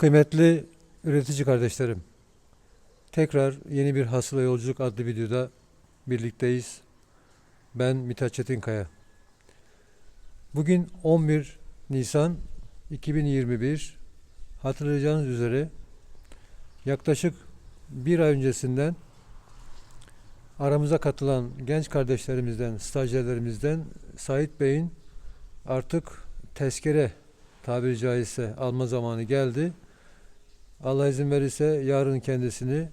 Kıymetli üretici kardeşlerim, tekrar yeni bir Hasıla Yolculuk adlı videoda birlikteyiz. Ben Mithat Çetinkaya. Bugün 11 Nisan 2021. Hatırlayacağınız üzere yaklaşık bir ay öncesinden aramıza katılan genç kardeşlerimizden, stajyerlerimizden Sait Bey'in artık tezkere tabiri caizse alma zamanı geldi. Allah izin verirse yarın kendisini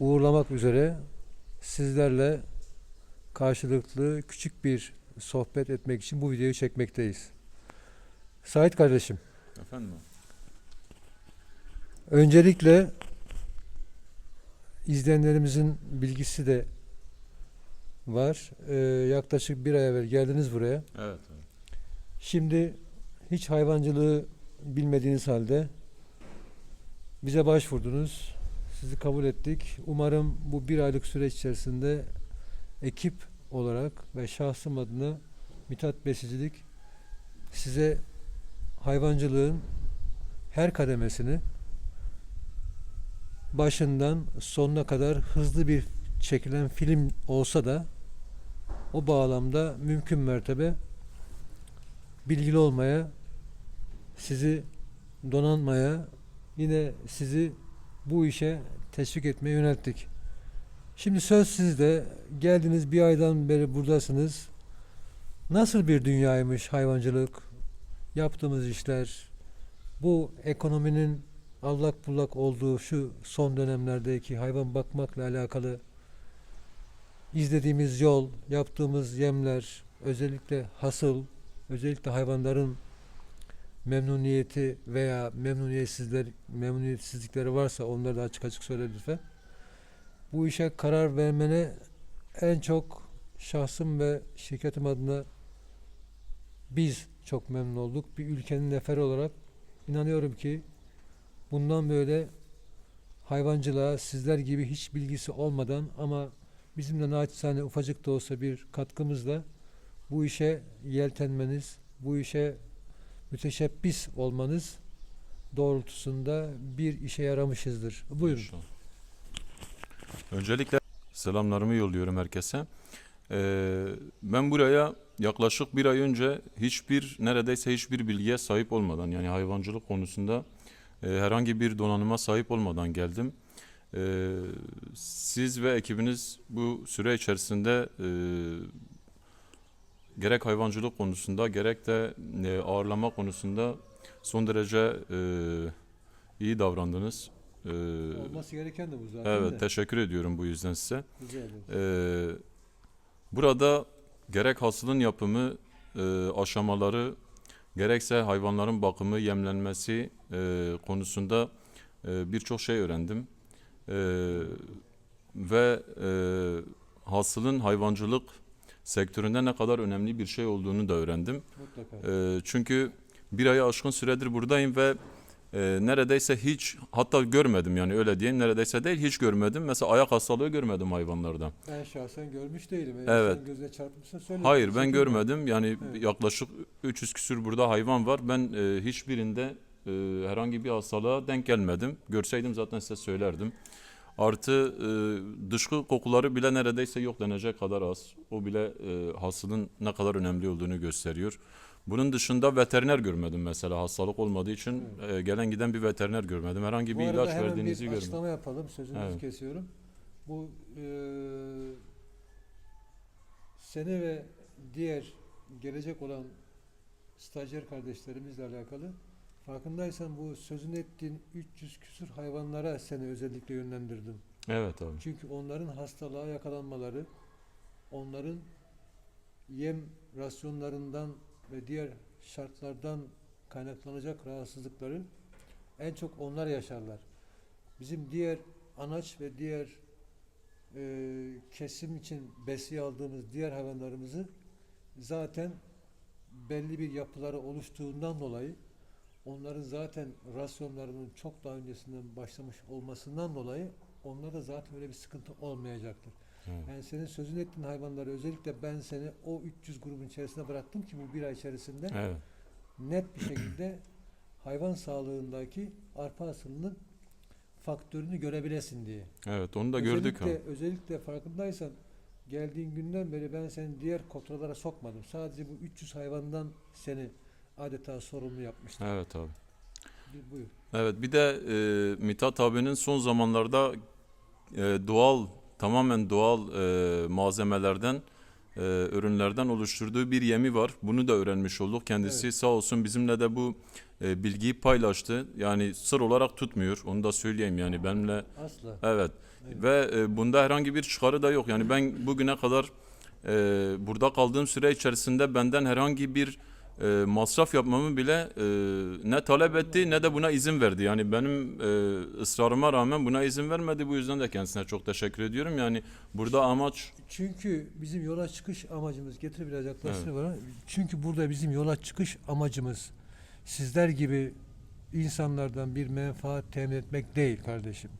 uğurlamak üzere sizlerle karşılıklı küçük bir sohbet etmek için bu videoyu çekmekteyiz. Sait kardeşim, Efendim öncelikle izleyenlerimizin bilgisi de var. Ee, yaklaşık bir ay evvel geldiniz buraya. Evet abi. Şimdi hiç hayvancılığı bilmediğiniz halde bize başvurdunuz. Sizi kabul ettik. Umarım bu bir aylık süreç içerisinde ekip olarak ve şahsım adına Mithat Besicilik size hayvancılığın her kademesini başından sonuna kadar hızlı bir çekilen film olsa da o bağlamda mümkün mertebe bilgili olmaya, sizi donanmaya, yine sizi bu işe teşvik etmeye yönelttik. Şimdi söz sizde. Geldiniz bir aydan beri buradasınız. Nasıl bir dünyaymış hayvancılık? Yaptığımız işler, bu ekonominin allak bullak olduğu şu son dönemlerdeki hayvan bakmakla alakalı izlediğimiz yol, yaptığımız yemler, özellikle hasıl, özellikle hayvanların memnuniyeti veya memnuniyetsizler memnuniyetsizlikleri varsa onları da açık açık söyle lütfen. Bu işe karar vermene en çok şahsım ve şirketim adına biz çok memnun olduk. Bir ülkenin neferi olarak inanıyorum ki bundan böyle hayvancılığa sizler gibi hiç bilgisi olmadan ama bizim de naçizane ufacık da olsa bir katkımızla bu işe yeltenmeniz, bu işe müteşebbis olmanız doğrultusunda bir işe yaramışızdır. Buyurun. Öncelikle selamlarımı yolluyorum herkese. Ee, ben buraya yaklaşık bir ay önce hiçbir neredeyse hiçbir bilgiye sahip olmadan yani hayvancılık konusunda e, herhangi bir donanıma sahip olmadan geldim. Ee, siz ve ekibiniz bu süre içerisinde e, gerek hayvancılık konusunda gerek de e, ağırlama konusunda son derece e, iyi davrandınız. Ee, Olması gereken de bu zaten evet, de. teşekkür ediyorum bu yüzden size. Ee, burada gerek hasılın yapımı e, aşamaları, gerekse hayvanların bakımı, yemlenmesi e, konusunda e, birçok şey öğrendim. E, ve e, hasılın hayvancılık sektöründe ne kadar önemli bir şey olduğunu da öğrendim. Mutlaka. E, çünkü bir aya aşkın süredir buradayım ve e, neredeyse hiç hatta görmedim yani öyle diyeyim neredeyse değil hiç görmedim. Mesela ayak hastalığı görmedim hayvanlarda. Ben şahsen görmüş değilim. Eğer Evet. sen gözüne çarpmışsa söyle. Hayır ben görmedim. Yani Evet. yaklaşık 300 küsür burada hayvan var. Ben e, hiçbirinde e, herhangi bir hastalığa denk gelmedim. Görseydim zaten size söylerdim. Artı e, dışkı kokuları bile neredeyse yok denecek kadar az. O bile e, hasılın ne kadar önemli olduğunu gösteriyor. Bunun dışında veteriner görmedim mesela hastalık olmadığı için e, gelen giden bir veteriner görmedim. Herhangi Bu bir arada ilaç hemen verdiğinizi bir görmedim. açıklama yapalım. Sözünüzü Evet. kesiyorum. Bu eee sene ve diğer gelecek olan stajyer kardeşlerimizle alakalı farkındaysan bu sözünü ettiğin 300 küsur hayvanlara seni özellikle yönlendirdim. Evet abi. Çünkü onların hastalığa yakalanmaları, onların yem rasyonlarından ve diğer şartlardan kaynaklanacak rahatsızlıkları en çok onlar yaşarlar. Bizim diğer anaç ve diğer e, kesim için besiye aldığımız diğer hayvanlarımızı zaten belli bir yapıları oluştuğundan dolayı onların zaten rasyonlarının çok daha öncesinden başlamış olmasından dolayı onlarda zaten öyle bir sıkıntı olmayacaktır. Evet. Yani senin sözün ettiğin hayvanları özellikle ben seni o 300 grubun içerisine bıraktım ki bu bir ay içerisinde Evet. net bir şekilde hayvan sağlığındaki arpa hasılının faktörünü görebilesin diye. Evet onu da gördük özellikle, abi. özellikle farkındaysan geldiğin günden beri ben seni diğer kontrollara sokmadım. Sadece bu 300 hayvandan seni adeta sorumlu yapmıştım. Evet abi. Bir buyur. Evet bir de e, Mithat abinin son zamanlarda e, doğal tamamen doğal e, malzemelerden e, ürünlerden oluşturduğu bir yemi var. Bunu da öğrenmiş olduk. Kendisi Evet. sağ olsun bizimle de bu e, bilgiyi paylaştı. Yani sır olarak tutmuyor. Onu da söyleyeyim yani benimle Asla. Evet. Evet. Ve e, bunda herhangi bir çıkarı da yok. Yani ben bugüne kadar e, burada kaldığım süre içerisinde benden herhangi bir e, masraf yapmamı bile e, ne talep etti ne de buna izin verdi. Yani benim e, ısrarıma rağmen buna izin vermedi. Bu yüzden de kendisine çok teşekkür ediyorum. Yani burada amaç Çünkü bizim yola çıkış amacımız getir biraz yaklaşsın bana. Çünkü burada bizim yola çıkış amacımız sizler gibi insanlardan bir menfaat temin etmek değil kardeşim.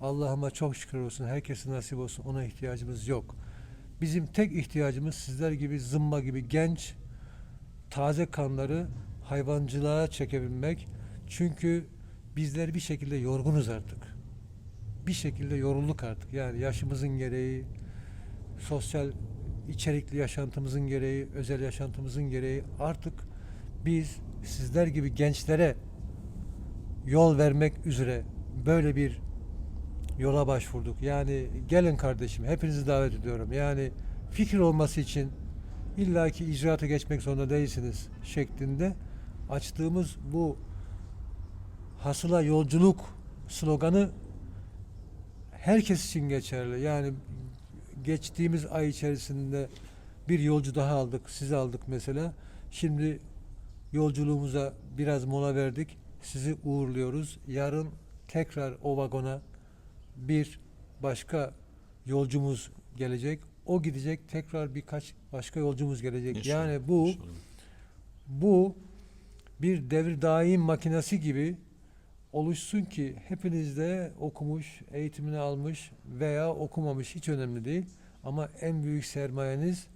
Allah'ıma çok şükür olsun. Herkese nasip olsun. Ona ihtiyacımız yok. Bizim tek ihtiyacımız sizler gibi zımba gibi genç taze kanları hayvancılığa çekebilmek. Çünkü bizler bir şekilde yorgunuz artık. Bir şekilde yorulduk artık. Yani yaşımızın gereği, sosyal içerikli yaşantımızın gereği, özel yaşantımızın gereği artık biz sizler gibi gençlere yol vermek üzere böyle bir yola başvurduk. Yani gelin kardeşim hepinizi davet ediyorum. Yani fikir olması için illaki icraata geçmek zorunda değilsiniz şeklinde açtığımız bu hasıla yolculuk sloganı herkes için geçerli. Yani geçtiğimiz ay içerisinde bir yolcu daha aldık. Sizi aldık mesela. Şimdi yolculuğumuza biraz mola verdik. Sizi uğurluyoruz. Yarın tekrar o vagona bir başka yolcumuz gelecek. O gidecek. Tekrar birkaç başka yolcumuz gelecek. İnşallah, yani bu inşallah. bu bir devir daim makinesi gibi oluşsun ki hepiniz de okumuş, eğitimini almış veya okumamış hiç önemli değil. Ama en büyük sermayeniz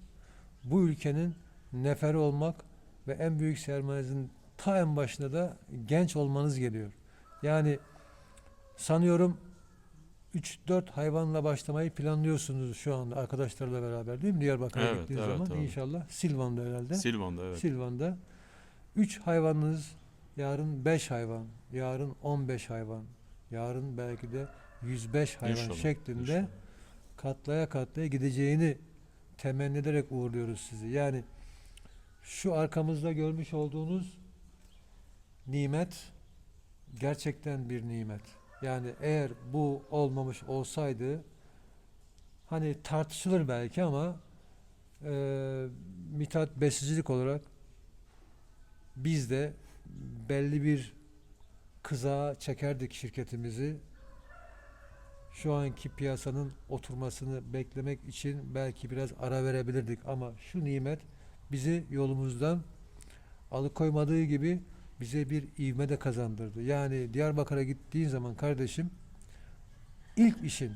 bu ülkenin neferi olmak ve en büyük sermayenizin ta en başında da genç olmanız geliyor. Yani sanıyorum 3-4 hayvanla başlamayı planlıyorsunuz şu anda arkadaşlarla beraber değil mi? Diyarbakır'a Evet, gittiğiniz evet, zaman evet. inşallah. Silvan'da herhalde. Silvan'da evet. Silvan'da 3 hayvanınız, yarın 5 hayvan, yarın 15 hayvan, yarın belki de 105 hayvan İnşallah, şeklinde inşallah. katlaya katlaya gideceğini temenni ederek uğurluyoruz sizi. Yani şu arkamızda görmüş olduğunuz nimet gerçekten bir nimet. Yani eğer bu olmamış olsaydı hani tartışılır belki ama eee Mithat besicilik olarak biz de belli bir kızağa çekerdik şirketimizi. Şu anki piyasanın oturmasını beklemek için belki biraz ara verebilirdik ama şu nimet bizi yolumuzdan alıkoymadığı gibi bize bir ivme de kazandırdı. Yani Diyarbakır'a gittiğin zaman kardeşim ilk işin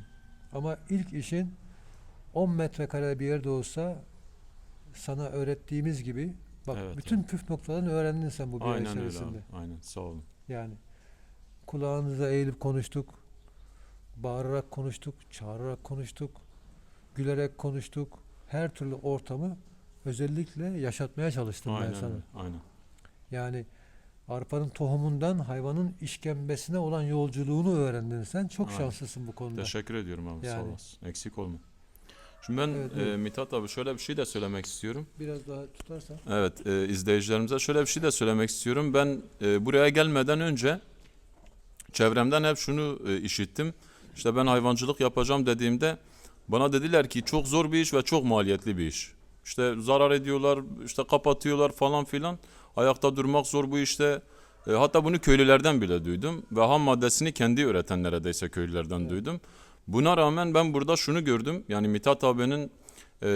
ama ilk işin 10 metrekare bir yerde olsa sana öğrettiğimiz gibi bak Evet, bütün püf noktalarını öğrendin sen bu bir ay Aynen öyle içerisinde. abi. Aynen sağ olun. Yani kulağınıza eğilip konuştuk. Bağırarak konuştuk, çağırarak konuştuk, gülerek konuştuk. Her türlü ortamı özellikle yaşatmaya çalıştım ben Aynen sana. öyle. Aynen. Yani arpanın tohumundan hayvanın işkembesine olan yolculuğunu öğrendin sen. Çok Aynen. şanslısın bu konuda. Teşekkür ediyorum abi sağ Yani. olasın. Eksik olma. Şimdi ben Evet, e. Mithat abi şöyle bir şey de söylemek istiyorum. Biraz daha tutarsan. Evet e, izleyicilerimize şöyle bir şey de söylemek istiyorum. Ben e, buraya gelmeden önce çevremden hep şunu e, işittim. İşte ben hayvancılık yapacağım dediğimde bana dediler ki çok zor bir iş ve çok maliyetli bir iş. İşte zarar ediyorlar, işte kapatıyorlar falan filan. Ayakta durmak zor bu işte. E, hatta bunu köylülerden bile duydum ve ham maddesini kendi üreten neredeyse köylülerden Evet. duydum. Buna rağmen ben burada şunu gördüm. Yani Mithat abinin e,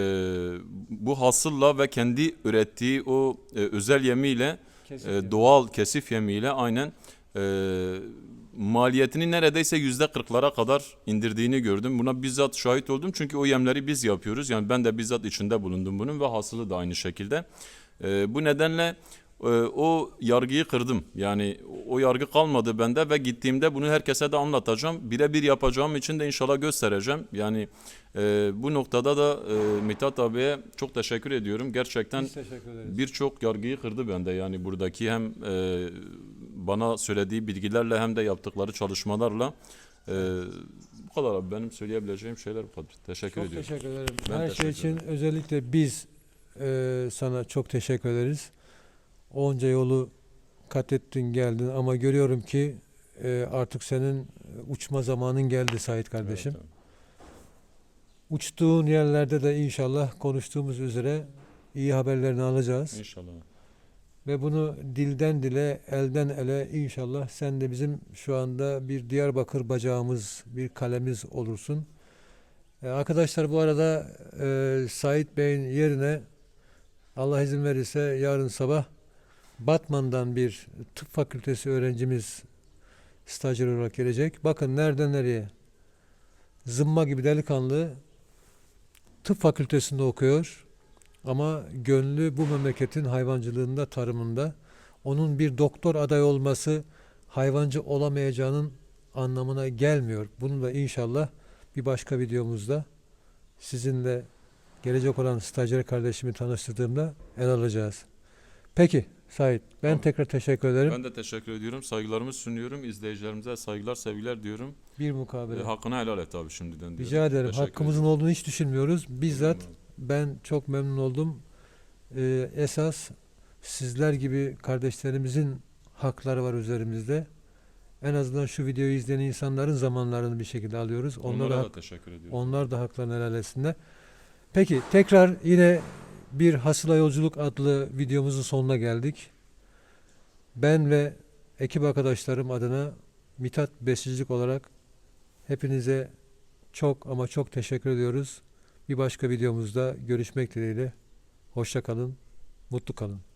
bu hasılla ve kendi ürettiği o e, özel yemiyle Kesin. e, doğal kesif yemiyle aynen e, maliyetini neredeyse yüzde kırklara kadar indirdiğini gördüm. Buna bizzat şahit oldum çünkü o yemleri biz yapıyoruz. Yani ben de bizzat içinde bulundum bunun ve hasılı da aynı şekilde. E, bu nedenle o yargıyı kırdım. Yani o yargı kalmadı bende ve gittiğimde bunu herkese de anlatacağım. Birebir yapacağım için de inşallah göstereceğim. Yani e, bu noktada da e, Mithat abiye çok teşekkür ediyorum. Gerçekten birçok yargıyı kırdı bende. Yani buradaki hem e, bana söylediği bilgilerle hem de yaptıkları çalışmalarla e, bu kadar abi. Benim söyleyebileceğim şeyler bu kadar. Teşekkür Çok ediyorum. teşekkür ederim. Ben Her teşekkür şey için ederim. özellikle biz e, sana çok teşekkür ederiz. Onca yolu kat ettin geldin ama görüyorum ki e, artık senin uçma zamanın geldi Sait kardeşim. Evet, Uçtuğun yerlerde de inşallah konuştuğumuz üzere iyi haberlerini alacağız. İnşallah. Ve bunu dilden dile, elden ele inşallah sen de bizim şu anda bir Diyarbakır bacağımız, bir kalemiz olursun. Ee, arkadaşlar bu arada e, Sait Bey'in yerine Allah izin verirse yarın sabah Batman'dan bir tıp fakültesi öğrencimiz stajyer olarak gelecek. Bakın nereden nereye. Zımma gibi delikanlı tıp fakültesinde okuyor. Ama gönlü bu memleketin hayvancılığında, tarımında. Onun bir doktor aday olması hayvancı olamayacağının anlamına gelmiyor. Bunu da inşallah bir başka videomuzda sizinle gelecek olan stajyer kardeşimi tanıştırdığımda el alacağız. Peki Sait ben Tamam. tekrar teşekkür ederim. Ben de teşekkür ediyorum. Saygılarımı sunuyorum. İzleyicilerimize saygılar, sevgiler diyorum. bir mukabele. E, hakkını helal et abi şimdiden diyorum. Rica ederim. Teşekkür Hakkımızın ederim. olduğunu hiç düşünmüyoruz. Bizzat. Ben çok memnun oldum. Ee, esas sizler gibi kardeşlerimizin hakları var üzerimizde. En azından şu videoyu izleyen insanların zamanlarını bir şekilde alıyoruz. Onlar Onlara da, da teşekkür ediyorum. onlar da haklarını helal etsinler. Peki tekrar yine bir Hasıla Yolculuk adlı videomuzun sonuna geldik. Ben ve ekip arkadaşlarım adına Mithat Besicilik olarak hepinize çok ama çok teşekkür ediyoruz. Bir başka videomuzda görüşmek dileğiyle. Hoşça kalın, mutlu kalın.